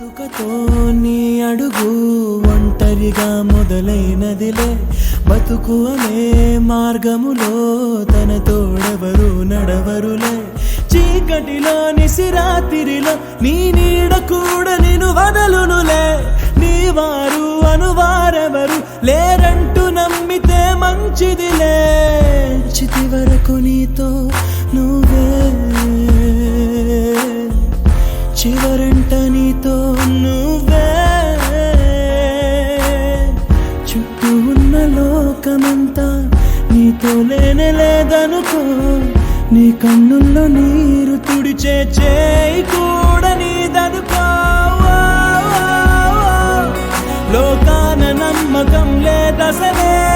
పుట్టుకతో నీ అడుగు ఒంటరిగా మొదలైనదిలే. బతుకు అనే మార్గములో తన తోడెవరు నడవరులే. చీకటిలో నిసిరాతిరిలో నీ నీడ కూడా నేను వదలునులే. నీ వారు అనువారెవరు లేరంటూ నమ్మితే మంచిదిలే. చితి వరకు నీతో నువ్వే. చివరంట నీతో నువ్వే. చుట్టూ ఉన్న లోకమంతా నీతో లేనే లేదనుకో. నీ కన్నుల్లో నీరు తుడిచే చేయి కూడా నీదనుకో. లోకాన నమ్మకం లేదసలే.